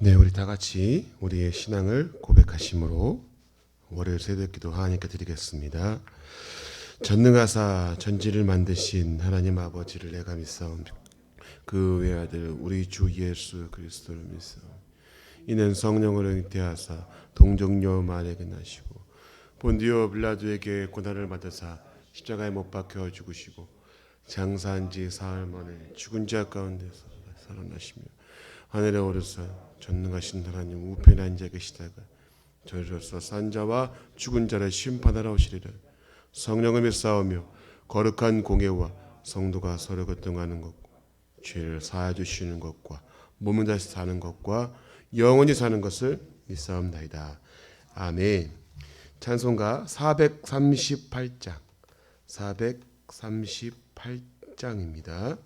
네, 우리 다 같이 우리의 신앙을 고백하심으로 월요일 새벽기도 하나님께 드리겠습니다. 전능하사 전지를 만드신 하나님 아버지를 내가 믿사옵니다. 그 외아들 우리 주 예수 그리스도를 믿사옵니다. 이는 성령을 잉태하사 동정녀 마리아에게 나시고 본디오 빌라도에게 고난을 받으사 십자가에 못 박혀 죽으시고 장사한 지 사흘 만에 죽은 자 가운데서 살아나시며 하늘에 오르사 전능하신 하나님 우편에 앉아 계시다가 저리로서 산자와 죽은 자를 심판하러 오시리라. 성령을 믿사오며 거룩한 공예와 성도가 서로 교통하는 것과 죄를 사해 주시는 것과 몸을 다시 사는 것과 영원히 사는 것을 믿사옵나이다. 아멘. 찬송가 438장. 438장입니다.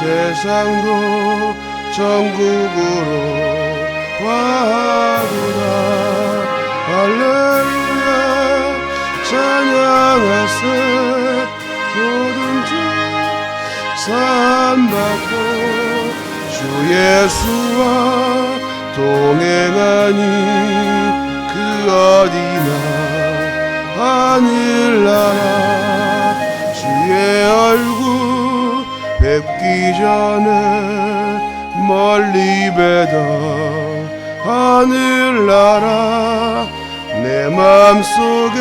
세상도 전국으로 와도다 할렐루야 찬양하세. 모든 죄산 받고 주 예수와 동행하니 그 어디나 하늘나라 뵙기 전에 멀리 뵈던 하늘나라 내 맘속에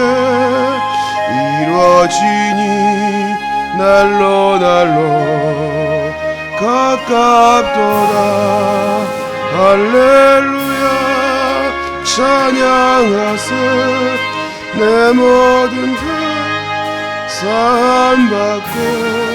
이루어지니 날로 날로 가깝도다. 할렐루야. 찬양하세. 내 모든 받고 주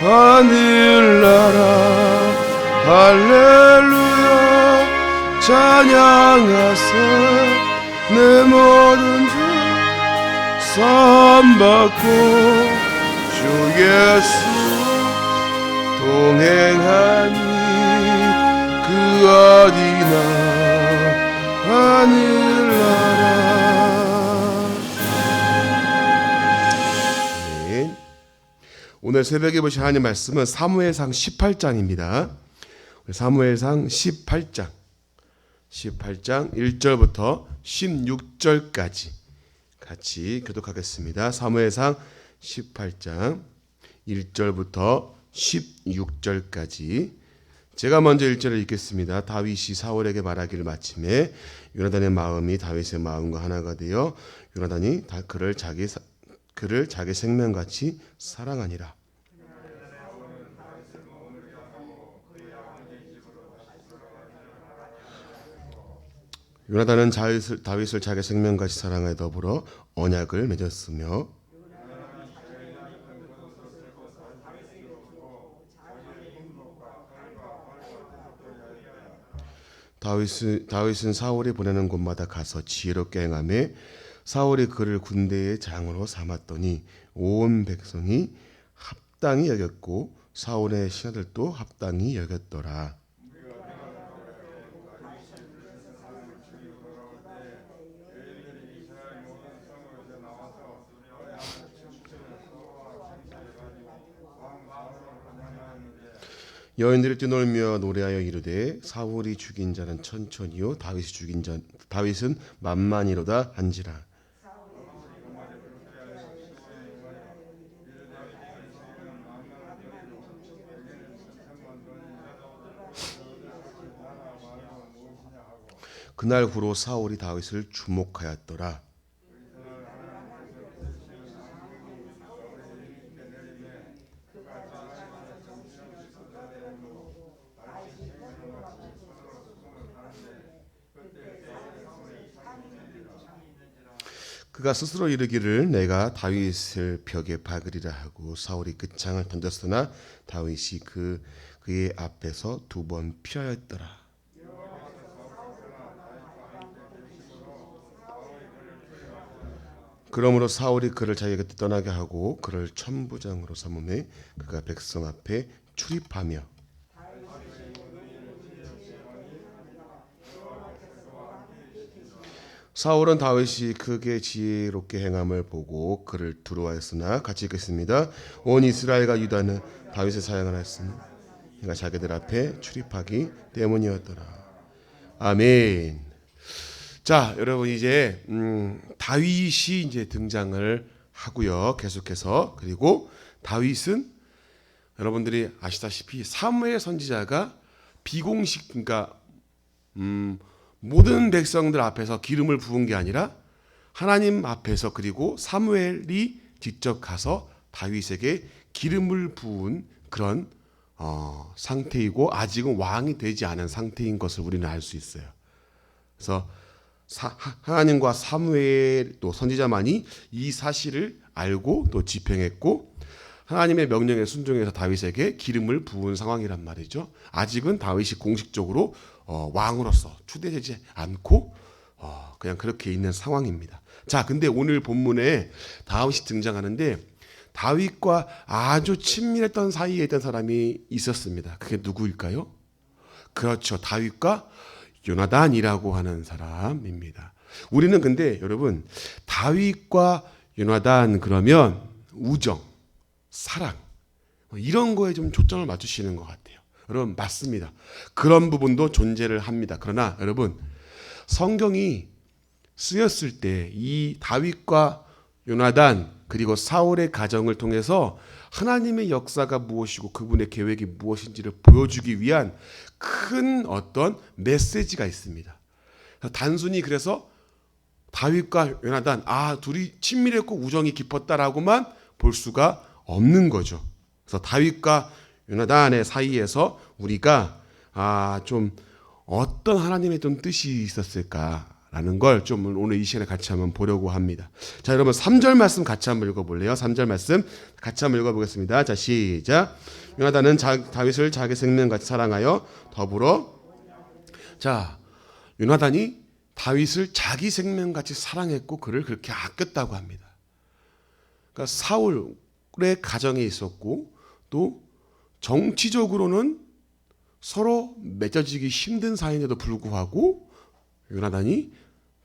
하늘나라 할렐루야 찬양하세. 내 모든 죄산 받고 주 예수 동행하니 그 어디나 하늘 오늘 새벽에 보신 하나님 말씀은 사무엘상 18장입니다. 사무엘상 18장 18장 1절부터 16절까지 같이 교독하겠습니다. 사무엘상 18장 1절부터 16절까지 제가 먼저 1절을 읽겠습니다. 다윗이 사울에게 말하기를 마침에 요나단의 마음이 다윗의 마음과 하나가 되어 요나단이 다 그를 자기 사- 그를 자기 생명같이 사랑하니라. 요나단은 다윗을, 다윗을 자기 생명같이 사랑하여 더불어 언약을 맺었으며 다윗은, 다윗은 사울이 보내는 곳마다 가서 지혜롭게 행하며 사울이 그를 군대의 장으로 삼았더니 온 백성이 합당히 여겼고 사울의 신하들도 합당히 여겼더라. 여인들이 뛰놀며 노래하여 이르되 사울이 죽인 자는 천천히요 다윗이 죽인 자 다윗은 만만이로다 한지라. 그날 후로 사울이 다윗을 주목하였더라 그가 스스로 이르기를 내가 다윗을 벽에 박으리라 하고 사울이 그 창을 던졌으나 다윗이 그 그의 앞에서 두 번 피하였더라. 그러므로 사울이 그를 자기에게 떠나게 하고 그를 천부장으로 삼음에 그가 백성 앞에 출입하며 사울은 다윗이 크게 지혜롭게 행함을 보고 그를 두려워하였으나 같이 읽겠습니다. 온 이스라엘과 유다는 다윗의 사양을 했으니 그가 자기들 앞에 출입하기 때문이었더라. 아멘. 자, 여러분 이제 음, 다윗이 이제 등장을 하고요. 계속해서 그리고 다윗은 여러분들이 아시다시피 사무엘 선지자가 비공식 그러니까 음, 모든 백성들 앞에서 기름을 부은 게 아니라 하나님 앞에서 그리고 사무엘이 직접 가서 다윗에게 기름을 부은 그런 어, 상태이고 아직은 왕이 되지 않은 상태인 것을 우리는 알 수 있어요. 그래서 사, 하나님과 사무엘 또 선지자만이 이 사실을 알고 또 집행했고 하나님의 명령에 순종해서 다윗에게 기름을 부은 상황이란 말이죠. 아직은 다윗이 공식적으로 어, 왕으로서 추대되지 않고 어, 그냥 그렇게 있는 상황입니다. 자, 근데 오늘 본문에 다윗이 등장하는데 다윗과 아주 친밀했던 사이에 있던 사람이 있었습니다. 그게 누구일까요? 그렇죠. 다윗과 요나단이라고 하는 사람입니다. 우리는 근데 여러분 다윗과 요나단 그러면 우정, 사랑 뭐 이런 거에 좀 초점을 맞추시는 것 같아요. 여러분 맞습니다. 그런 부분도 존재를 합니다. 그러나 여러분 성경이 쓰였을 때 이 다윗과 요나단 그리고 사울의 가정을 통해서 하나님의 역사가 무엇이고 그분의 계획이 무엇인지를 보여주기 위한 큰 어떤 메시지가 있습니다. 단순히 그래서 다윗과 요나단 아 둘이 친밀했고 우정이 깊었다라고만 볼 수가 없는 거죠. 그래서 다윗과 요나단의 사이에서 우리가 아 좀 어떤 하나님의 좀 뜻이 있었을까라는 걸 좀 오늘 이 시간에 같이 한번 보려고 합니다. 자, 여러분 3절 말씀 같이 한번 읽어 볼래요? 3절 말씀 같이 한번 읽어 보겠습니다. 자, 시작. 요나단은 자, 다윗을 자기 생명같이 사랑하여 더불어 자, 요나단이 다윗을 자기 생명같이 사랑했고 그를 그렇게 아꼈다고 합니다. 그러니까 사울의 가정에 있었고 또 정치적으로는 서로 맺어지기 힘든 사이인데도 불구하고 요나단이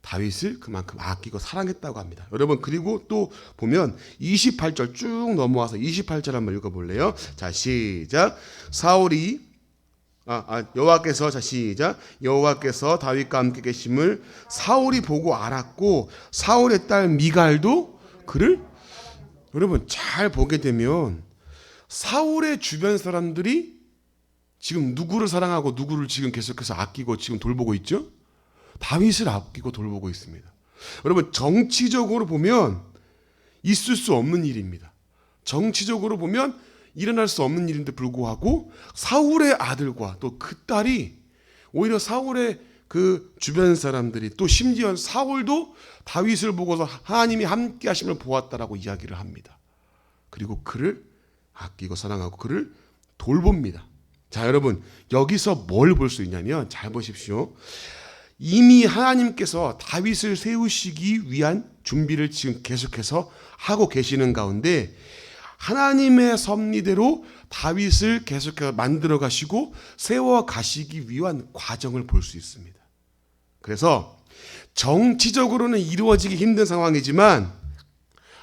다윗을 그만큼 아끼고 사랑했다고 합니다. 여러분 그리고 또 보면 28절 쭉 넘어와서 28절 한번 읽어볼래요? 자 시작 사울이 아, 아 여호와께서 자 시작 여호와께서 다윗과 함께 계심을 사울이 보고 알았고 사울의 딸 미갈도 그를 여러분 잘 보게 되면 사울의 주변 사람들이 지금 누구를 사랑하고 누구를 지금 계속해서 아끼고 지금 돌보고 있죠? 다윗을 아끼고 돌보고 있습니다. 여러분 정치적으로 보면 있을 수 없는 일입니다. 정치적으로 보면 일어날 수 없는 일인데 불구하고 사울의 아들과 또 그 딸이 오히려 사울의 그 주변 사람들이 또 심지어 사울도 다윗을 보고서 하나님이 함께 하심을 보았다라고 이야기를 합니다. 그리고 그를 아끼고 사랑하고 그를 돌봅니다. 자, 여러분, 여기서 뭘 볼 수 있냐면 잘 보십시오. 이미 하나님께서 다윗을 세우시기 위한 준비를 지금 계속해서 하고 계시는 가운데 하나님의 섭리대로 다윗을 계속해서 만들어 가시고 세워 가시기 위한 과정을 볼 수 있습니다. 그래서 정치적으로는 이루어지기 힘든 상황이지만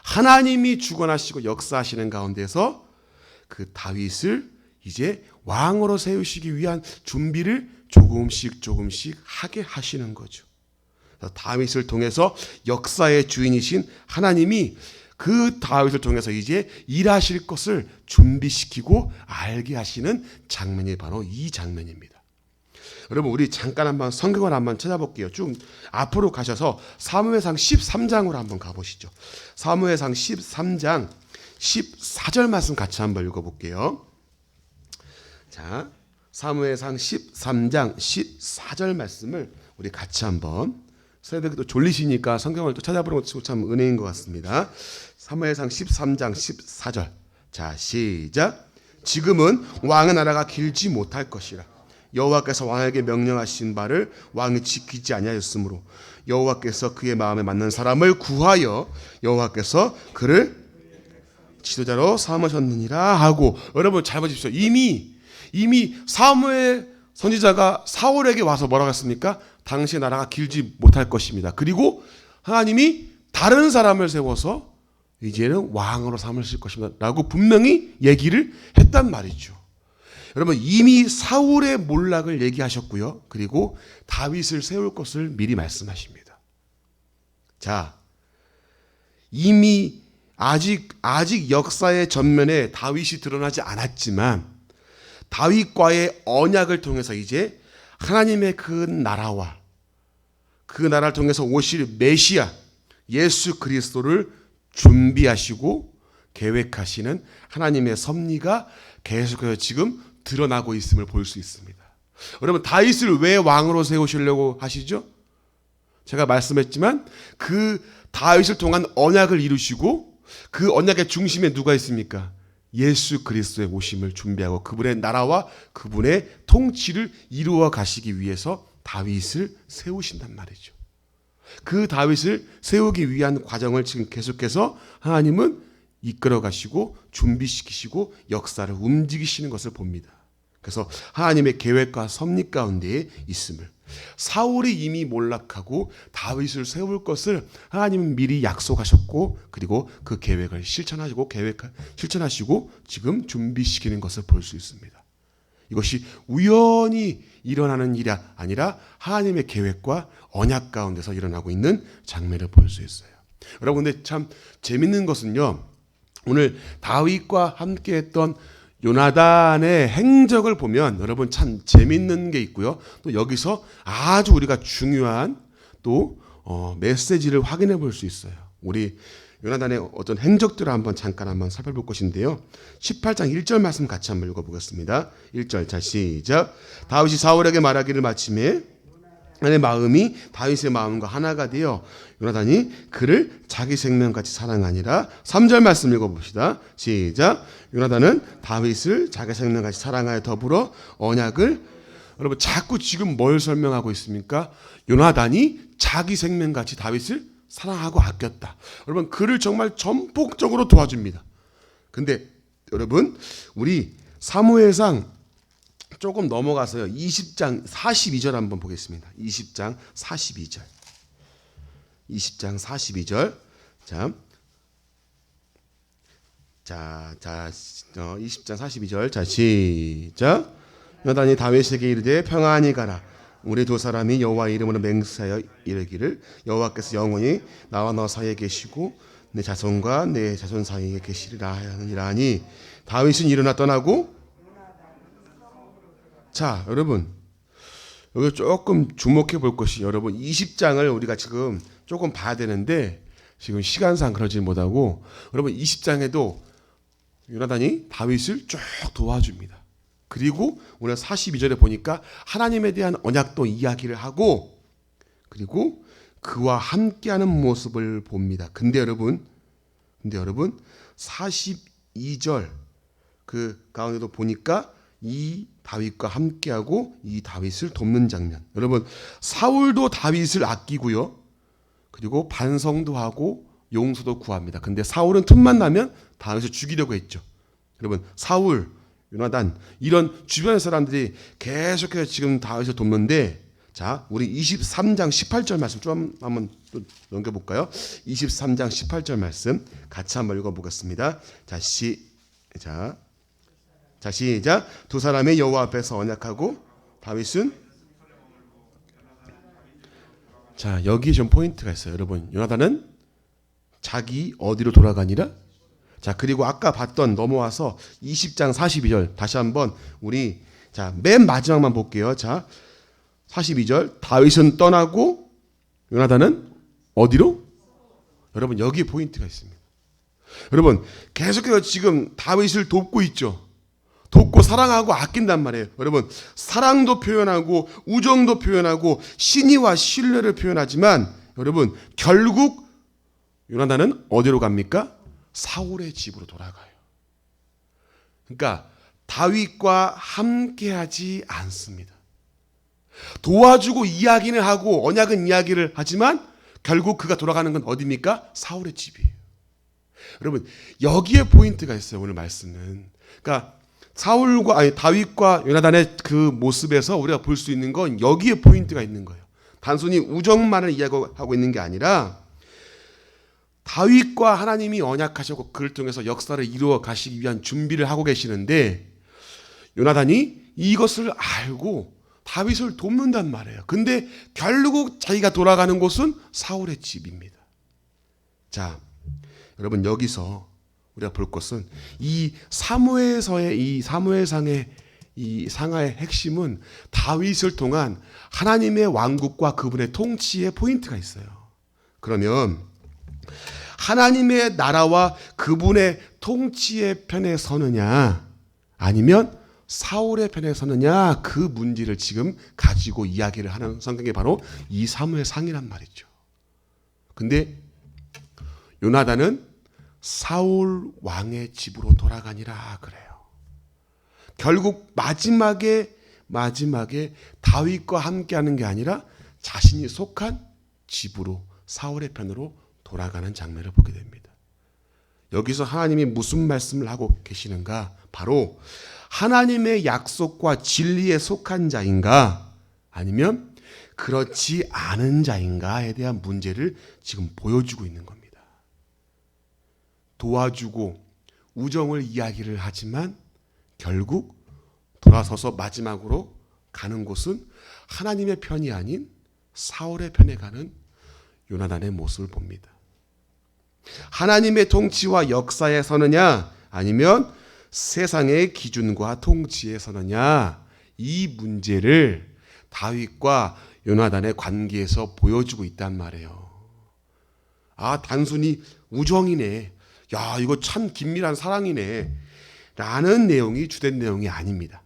하나님이 주관하시고 역사하시는 가운데서 그 다윗을 이제 왕으로 세우시기 위한 준비를 조금씩 조금씩 하게 하시는 거죠. 다윗을 통해서 역사의 주인이신 하나님이 그 다윗을 통해서 이제 일하실 것을 준비시키고 알게 하시는 장면이 바로 이 장면입니다. 여러분 우리 잠깐 한번 성경을 한번 찾아볼게요. 쭉 앞으로 가셔서 사무엘상 13장으로 한번 가보시죠. 사무엘상 13장 14절 말씀 같이 한번 읽어볼게요. 자, 사무엘상 13장 14절 말씀을 우리 같이 한번 새벽에 또 졸리시니까 성경을 또 찾아보는 것도 참 은혜인 것 같습니다. 사무엘상 13장 14절. 자, 시작. 지금은 왕의 나라가 길지 못할 것이라. 여호와께서 왕에게 명령하신 바를 왕이 지키지 아니하였으므로 여호와께서 그의 마음에 맞는 사람을 구하여 여호와께서 그를 지도자로 삼으셨느니라 하고 여러분 잘 보십시오. 이미 이미 사무엘 선지자가 사울에게 와서 뭐라고 했습니까? 당신의 나라가 길지 못할 것입니다. 그리고 하나님이 다른 사람을 세워서 이제는 왕으로 삼으실 것입니다. 라고 분명히 얘기를 했단 말이죠. 여러분 이미 사울의 몰락을 얘기하셨고요. 그리고 다윗을 세울 것을 미리 말씀하십니다. 자, 이미 아직 아직 역사의 전면에 다윗이 드러나지 않았지만 다윗과의 언약을 통해서 이제 하나님의 그 나라와 그 나라를 통해서 오실 메시아 예수 그리스도를 준비하시고 계획하시는 하나님의 섭리가 계속해서 지금 드러나고 있음을 볼 수 있습니다. 여러분 다윗을 왜 왕으로 세우시려고 하시죠? 제가 말씀했지만 그 다윗을 통한 언약을 이루시고 그 언약의 중심에 누가 있습니까? 예수 그리스도의 오심을 준비하고 그분의 나라와 그분의 통치를 이루어 가시기 위해서 다윗을 세우신단 말이죠. 그 다윗을 세우기 위한 과정을 지금 계속해서 하나님은 이끌어 가시고 준비시키시고 역사를 움직이시는 것을 봅니다. 그래서 하나님의 계획과 섭리 가운데에 있음을 사울이 이미 몰락하고 다윗을 세울 것을 하나님은 미리 약속하셨고 그리고 그 계획을 실천하시고 계획 실천하시고 지금 준비시키는 것을 볼 수 있습니다. 이것이 우연히 일어나는 일이 아니라 하나님의 계획과 언약 가운데서 일어나고 있는 장면을 볼 수 있어요. 여러분 근데 참 재밌는 것은요. 오늘 다윗과 함께 했던 요나단의 행적을 보면 여러분 참 재밌는 게 있고요. 또 여기서 아주 우리가 중요한 또 어, 메시지를 확인해 볼 수 있어요. 우리 요나단의 어떤 행적들을 한번 잠깐 한번 살펴볼 것인데요. 18장 1절 말씀 같이 한번 읽어보겠습니다. 1절 자 시작. 다윗이 사울에게 말하기를 마침에 내 마음이 다윗의 마음과 하나가 되어 요나단이 그를 자기 생명같이 사랑하니라. 3절 말씀 읽어봅시다. 시작. 요나단은 다윗을 자기 생명같이 사랑하여 더불어 언약을 여러분 자꾸 지금 뭘 설명하고 있습니까? 요나단이 자기 생명같이 다윗을 사랑하고 아꼈다. 여러분 그를 정말 전폭적으로 도와줍니다. 근데 여러분 우리 사무엘상 조금 넘어가서요. 20장 42절 한번 보겠습니다. 20장 42절. 20장 42절. 자. 자, 자, 어, 20장 42절. 자, 시작. 요단이 다윗에게 이르되 평안히 가라. 우리 두 사람이 여호와 이름으로 맹세하여 이르기를 여호와께서 영원히 나와 너 사이에 계시고 내 자손과 내 자손 사이에 계시리라 하니라니 다윗은 일어나 떠나고 자, 여러분. 여기 조금 주목해 볼 것이 여러분 20장을 우리가 지금 조금 봐야 되는데 지금 시간상 그러지 못하고 여러분 20장에도 요나단이 다윗을 쭉 도와줍니다. 그리고 오늘 42절에 보니까 하나님에 대한 언약도 이야기를 하고 그리고 그와 함께하는 모습을 봅니다. 근데 여러분, 근데 여러분 42절 그 가운데도 보니까 이 다윗과 함께하고 이 다윗을 돕는 장면. 여러분 사울도 다윗을 아끼고요. 그리고 반성도 하고 용서도 구합니다. 근데 사울은 틈만 나면 다윗을 죽이려고 했죠. 여러분 사울, 요나단 이런 주변 사람들이 계속해서 지금 다윗을 돕는데 자 우리 23장 18절 말씀 좀 한번 또 넘겨 볼까요? 23장 18절 말씀 같이 한번 읽어 보겠습니다. 자 시, 자 자 시작. 두 사람의 여호와 앞에서 언약하고 다윗은 자 여기 좀 포인트가 있어요 여러분. 요나단은 자기 어디로 돌아가니라? 자 그리고 아까 봤던 넘어와서 20장 42절 다시 한번 우리 자 맨 마지막만 볼게요. 자 42절. 다윗은 떠나고 요나단은 어디로? 여러분 여기 포인트가 있습니다. 여러분 계속해서 지금 다윗을 돕고 있죠 돕고 사랑하고 아낀단 말이에요. 여러분, 사랑도 표현하고 우정도 표현하고 신의와 신뢰를 표현하지만 여러분, 결국 요나단은 어디로 갑니까? 사울의 집으로 돌아가요. 그러니까 다윗과 함께하지 않습니다. 도와주고 이야기는 하고 언약은 이야기를 하지만 결국 그가 돌아가는 건 어디입니까? 사울의 집이에요. 여러분 여기에 포인트가 있어요 오늘 말씀은. 그러니까 사울과 아니 다윗과 요나단의 그 모습에서 우리가 볼 수 있는 건 여기에 포인트가 있는 거예요. 단순히 우정만을 이야기하고 있는 게 아니라 다윗과 하나님이 언약하셨고 그를 통해서 역사를 이루어 가시기 위한 준비를 하고 계시는데 요나단이 이것을 알고 다윗을 돕는단 말이에요. 근데 결국 자기가 돌아가는 곳은 사울의 집입니다. 자, 여러분 여기서 우리가 볼 것은 이 사무엘서의 이 사무엘상의 이 상하의 핵심은 다윗을 통한 하나님의 왕국과 그분의 통치의 포인트가 있어요. 그러면 하나님의 나라와 그분의 통치의 편에 서느냐 아니면 사울의 편에 서느냐 그 문제를 지금 가지고 이야기를 하는 성경이 바로 이 사무엘 상이란 말이죠. 근데 요나단은 사울 왕의 집으로 돌아가니라 그래요. 결국 마지막에 마지막에 다윗과 함께 하는 게 아니라 자신이 속한 집으로 사울의 편으로 돌아가는 장면을 보게 됩니다. 여기서 하나님이 무슨 말씀을 하고 계시는가? 바로 하나님의 약속과 진리에 속한 자인가? 아니면 그렇지 않은 자인가에 대한 문제를 지금 보여주고 있는 겁니다. 도와주고 우정을 이야기를 하지만 결국 돌아서서 마지막으로 가는 곳은 하나님의 편이 아닌 사울의 편에 가는 요나단의 모습을 봅니다. 하나님의 통치와 역사에 서느냐 아니면 세상의 기준과 통치에 서느냐 이 문제를 다윗과 요나단의 관계에서 보여주고 있단 말이에요. 아 단순히 우정이네. 야 이거 참 긴밀한 사랑이네. 라는 내용이 주된 내용이 아닙니다.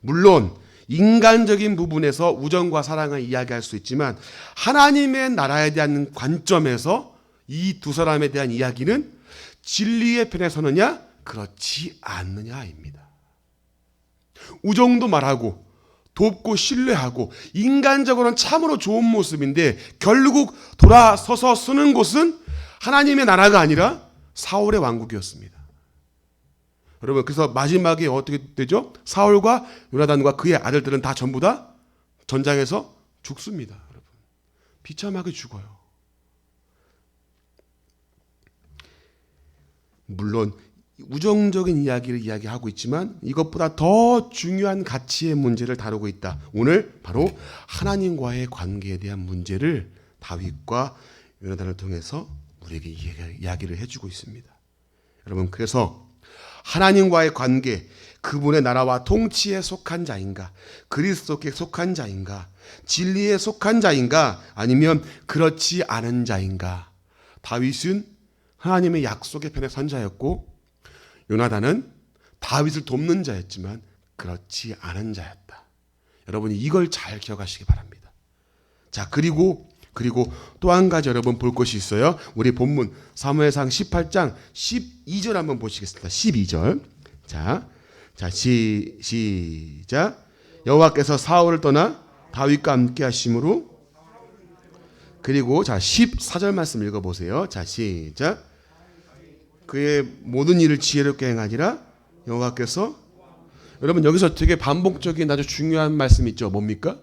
물론 인간적인 부분에서 우정과 사랑을 이야기할 수 있지만 하나님의 나라에 대한 관점에서 이 두 사람에 대한 이야기는 진리의 편에 서느냐 그렇지 않느냐입니다. 우정도 말하고 돕고 신뢰하고 인간적으로는 참으로 좋은 모습인데 결국 돌아서서 쓰는 곳은 하나님의 나라가 아니라 사울의 왕국이었습니다. 여러분 그래서 마지막에 어떻게 되죠? 사울과 요나단과 그의 아들들은 다 전부 다 전장에서 죽습니다. 여러분 비참하게 죽어요. 물론 우정적인 이야기를 이야기하고 있지만 이것보다 더 중요한 가치의 문제를 다루고 있다. 오늘 바로 하나님과의 관계에 대한 문제를 다윗과 요나단을 통해서 우리에게 이야기를 해주고 있습니다. 여러분 그래서 하나님과의 관계, 그분의 나라와 통치에 속한 자인가, 그리스도께 속한 자인가, 진리에 속한 자인가, 아니면 그렇지 않은 자인가. 다윗은 하나님의 약속의 편에 선 자였고, 요나단은 다윗을 돕는 자였지만 그렇지 않은 자였다. 여러분이 이걸 잘 기억하시기 바랍니다. 자, 그리고 그리고 또 한 가지 여러분 볼 것이 있어요. 우리 본문 사무엘상 18장 12절 한번 보시겠습니다. 12절. 자. 자, 시, 시작. 여호와께서 사울을 떠나 다윗과 함께 하심으로 그리고 자, 14절 말씀 읽어 보세요. 자, 시작. 그의 모든 일을 지혜롭게 행하니라 여호와께서 여러분 여기서 되게 반복적인 아주 중요한 말씀 있죠. 뭡니까?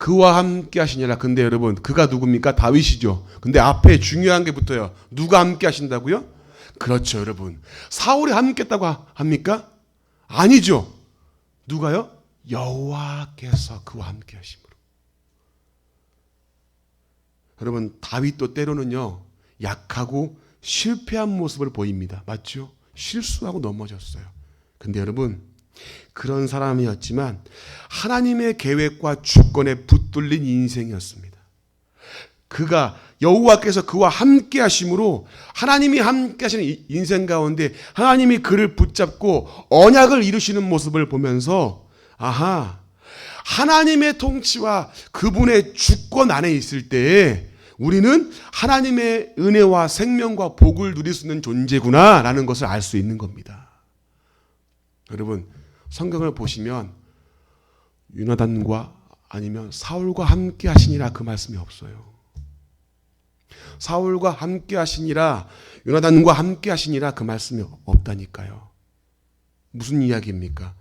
그와 함께 하시니라. 근데 여러분, 그가 누굽니까? 다윗이죠. 근데 앞에 중요한 게 붙어요. 누가 함께 하신다고요? 그렇죠, 여러분. 사울이 함께 했다고 합니까? 아니죠. 누가요? 여호와께서 그와 함께 하심으로. 여러분, 다윗도 때로는요. 약하고 실패한 모습을 보입니다. 맞죠? 실수하고 넘어졌어요. 근데 여러분, 그런 사람이었지만 하나님의 계획과 주권에 붙들린 인생이었습니다. 그가 여호와께서 그와 함께 하심으로 하나님이 함께 하시는 이 인생 가운데 하나님이 그를 붙잡고 언약을 이루시는 모습을 보면서 아하 하나님의 통치와 그분의 주권 안에 있을 때에 우리는 하나님의 은혜와 생명과 복을 누릴 수 있는 존재구나라는 것을 알 수 있는 겁니다. 여러분 성경을 보시면 유나단과 아니면 사울과 함께 하시니라 그 말씀이 없어요. 사울과 함께 하시니라 요나단과 함께 하시니라 그 말씀이 없다니까요. 무슨 이야기입니까?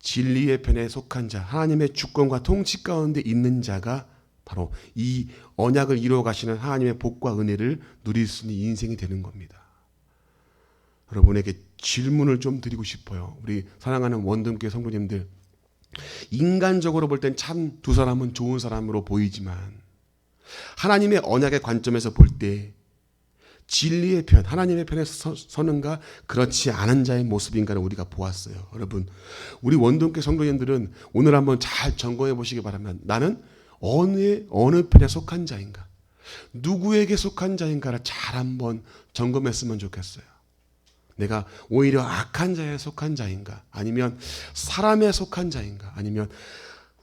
진리의 편에 속한 자, 하나님의 주권과 통치 가운데 있는 자가 바로 이 언약을 이루어 가시는 하나님의 복과 은혜를 누릴 수 있는 인생이 되는 겁니다. 여러분에게 질문을 좀 드리고 싶어요. 우리 사랑하는 원등교회 성도님들, 인간적으로 볼 땐 참 두 사람은 좋은 사람으로 보이지만 하나님의 언약의 관점에서 볼 때 진리의 편, 하나님의 편에 서, 서는가 그렇지 않은 자의 모습인가를 우리가 보았어요. 여러분, 우리 원동교 성도님들은 오늘 한번 잘 점검해 보시기 바랍니다. 나는 어느 어느 편에 속한 자인가, 누구에게 속한 자인가를 잘 한번 점검했으면 좋겠어요. 내가 오히려 악한 자에 속한 자인가, 아니면 사람에 속한 자인가, 아니면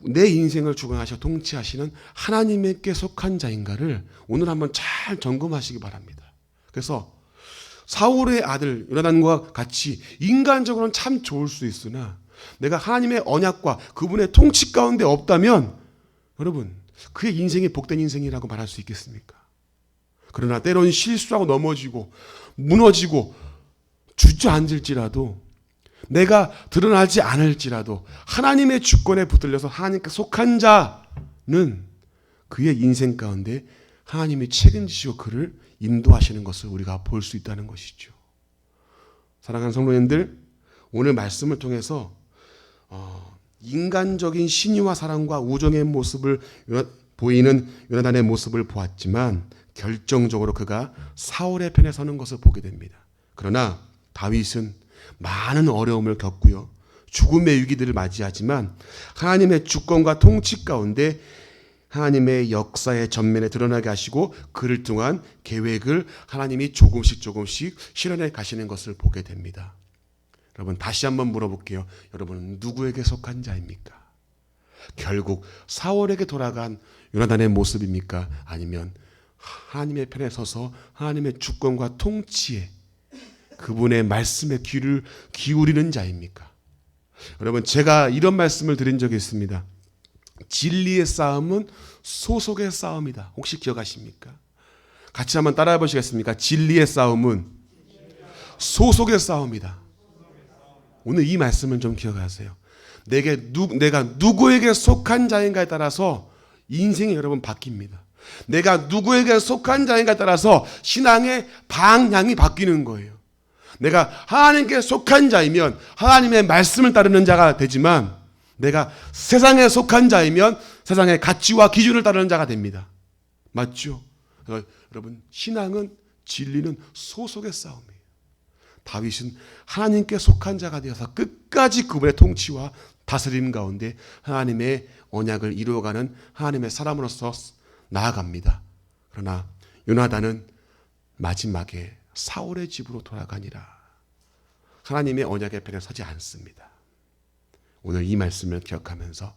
내 인생을 주관하셔 통치하시는 하나님께 속한 자인가를 오늘 한번 잘 점검하시기 바랍니다. 그래서 사울의 아들 요나단과 같이 인간적으로는 참 좋을 수 있으나 내가 하나님의 언약과 그분의 통치 가운데 없다면 여러분 그의 인생이 복된 인생이라고 말할 수 있겠습니까? 그러나 때로는 실수하고 넘어지고 무너지고 주저앉을지라도 내가 드러나지 않을지라도 하나님의 주권에 붙들려서 하나님께 속한 자는 그의 인생 가운데 하나님이 책임지시고 그를 인도하시는 것을 우리가 볼 수 있다는 것이죠. 사랑하는 성도님들, 오늘 말씀을 통해서 어, 인간적인 신의와 사랑과 우정의 모습을 보이는 요나단의 모습을 보았지만 결정적으로 그가 사울의 편에 서는 것을 보게 됩니다. 그러나 다윗은 많은 어려움을 겪고요. 죽음의 위기들을 맞이하지만 하나님의 주권과 통치 가운데 하나님의 역사의 전면에 드러나게 하시고 그를 통한 계획을 하나님이 조금씩 조금씩 실현해 가시는 것을 보게 됩니다. 여러분 다시 한번 물어볼게요. 여러분은 누구에게 속한 자입니까? 결국 사월에게 돌아간 요나단의 모습입니까? 아니면 하나님의 편에 서서 하나님의 주권과 통치에 그분의 말씀에 귀를 기울이는 자입니까? 여러분 제가 이런 말씀을 드린 적이 있습니다. 진리의 싸움은 소속의 싸움이다. 혹시 기억하십니까? 같이 한번 따라해 보시겠습니까? 진리의 싸움은 소속의 싸움이다. 오늘 이 말씀을 좀 기억하세요. 내게 누, 내가 누구에게 속한 자인가에 따라서 인생이 여러분 바뀝니다. 내가 누구에게 속한 자인가에 따라서 신앙의 방향이 바뀌는 거예요. 내가 하나님께 속한 자이면 하나님의 말씀을 따르는 자가 되지만 내가 세상에 속한 자이면 세상의 가치와 기준을 따르는 자가 됩니다. 맞죠? 여러분 신앙은 진리는 소속의 싸움이에요. 다윗은 하나님께 속한 자가 되어서 끝까지 그분의 통치와 다스림 가운데 하나님의 언약을 이루어가는 하나님의 사람으로서 나아갑니다. 그러나 요나단은 마지막에 사울의 집으로 돌아가니라. 하나님의 언약의 편에 서지 않습니다. 오늘 이 말씀을 기억하면서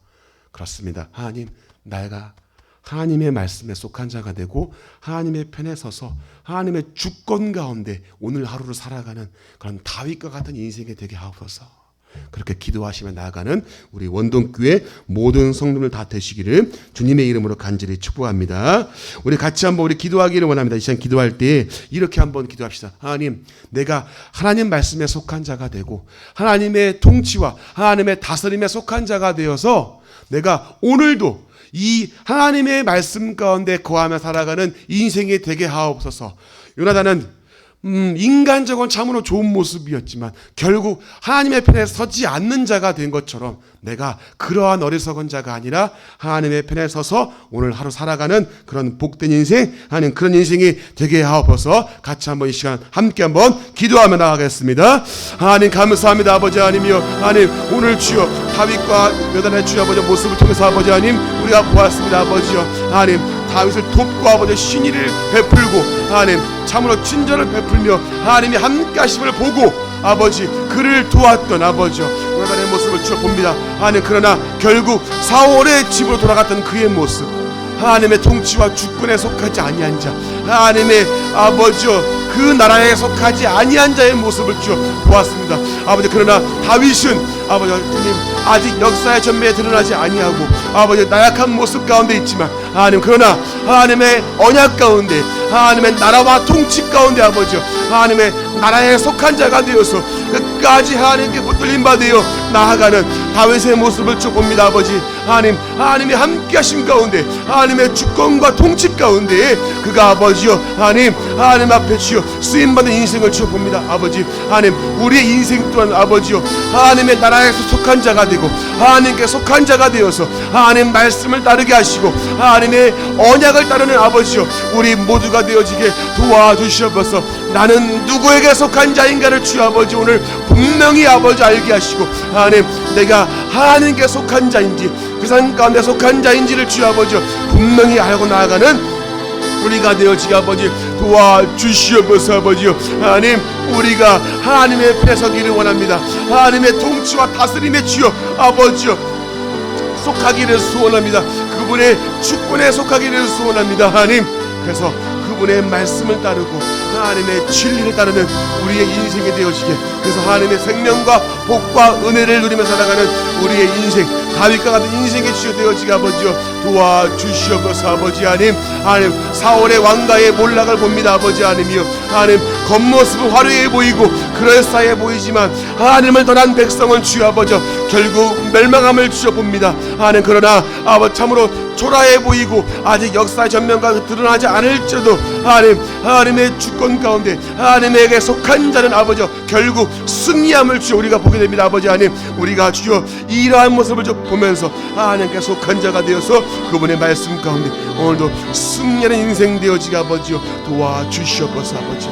그렇습니다. 하나님, 내가 하나님의 말씀에 속한 자가 되고 하나님의 편에 서서 하나님의 주권 가운데 오늘 하루를 살아가는 그런 다윗과 같은 인생이 되게 하옵소서. 그렇게 기도하시며 나아가는 우리 원동교회 모든 성도들 다 되시기를 주님의 이름으로 간절히 축복합니다. 우리 같이 한번 우리 기도하기를 원합니다. 이 시간 기도할 때 이렇게 한번 기도합시다. 하나님, 내가 하나님 말씀에 속한 자가 되고 하나님의 통치와 하나님의 다스림에 속한 자가 되어서 내가 오늘도 이 하나님의 말씀 가운데 거하며 살아가는 인생이 되게 하옵소서. 요나단은 음, 인간적으로 참으로 좋은 모습이었지만 결국 하나님의 편에 서지 않는 자가 된 것처럼 내가 그러한 어리석은 자가 아니라 하나님의 편에 서서 오늘 하루 살아가는 그런 복된 인생, 하는 그런 인생이 되게 하옵소서. 같이 한번 이 시간 함께 한번 기도하며 나가겠습니다. 하나님 감사합니다 아버지 하나님이여. 하나님 오늘 주여 다윗과 여단의 주여 아버지 모습을 통해서 아버지 하나님 우리가 보았습니다 아버지여. 하나님 다윗을 돕고 아버지 신의를 베풀고 하나님 참으로 친절을 베풀며 하나님이 함께 하심을 보고 아버지 그를 도왔던 아버지 오늘의 모습을 주어 봅니다. 하나님 그러나 결국 사월의 집으로 돌아갔던 그의 모습. 하나님의 통치와 주권에 속하지 아니한 자 하나님의 아버지 그 나라에 속하지 아니한 자의 모습을 주어 보았습니다. 아버지 그러나 다윗은 아버지 주님 아직 역사의 전매에 드러나지 아니하고 아버지 나약한 모습 가운데 있지만 하나님 그러나 하나님의 언약 가운데 하나님의 나라와 통치 가운데 아버지 하나님의 나라에 속한 자가 되어서 끝까지 하나님께 붙들림 받으여 나아가는 다윗의 모습을 쭉 봅니다 아버지. 하나님 하나님이 함께 하심 가운데 하나님의 주권과 통치 가운데 그가 아버지여 하나님 하나님 앞에 주여 쓰임받은 인생을 쭉 봅니다 아버지. 하나님 우리의 인생 또한 아버지여 하나님의 나라에서 속한 자가 되고 하나님께 속한 자가 되어서 하나님 말씀을 따르게 하시고 하나님의 언약을 따르는 아버지여 우리 모두가 되어지게 도와주시옵소서. 나는 누구에게 속한 자인가를 주 아버지 오늘 분명히 아버지 알게 하시고 하나님 내가 하나님께 속한 자인지 그 산 가운데 속한 자인지를 주 아버지 분명히 알고 나아가는 우리가 되어지게 아버지 도와주시옵소서 아버지요 하나님 우리가 하나님의 편에 서기를 원합니다. 하나님의 통치와 다스림의 주여 아버지요 속하기를 소원합니다. 그분의 주권에 속하기를 소원합니다. 하나님 그래서 그분의 말씀을 따르고 하나님의 진리를 따르는 우리의 인생이 되어지게. 그래서 하나님의 생명과 복과 은혜를 누리며 살아가는 우리의 인생 다윗과 같은 인생의 주여 되어지게 아버지여 도와주시옵소서 아버지 하나님. 하나님 사월의 왕가의 몰락을 봅니다 아버지 하나님이여. 하나님 겉모습은 화려해 보이고 그럴싸해 보이지만 하나님을 떠난 백성은 주여 아버지 결국 멸망함을 주여 봅니다. 하나님 그러나 아버지 참으로 초라해 보이고 아직 역사의 전면과 드러나지 않을지라도 하나님 하나님의 주권 가운데 하나님에게 속한 자는 아버지 결국 승리함을 주여 우리가 보게 됩니다 아버지 하나님. 우리가 주여 이러한 모습을 좀 보면서 하나님께 속한 자가 되어서 그분의 말씀 가운데 오늘도 승리하는 인생 되어지게 아버지요 도와주시옵소서 아버지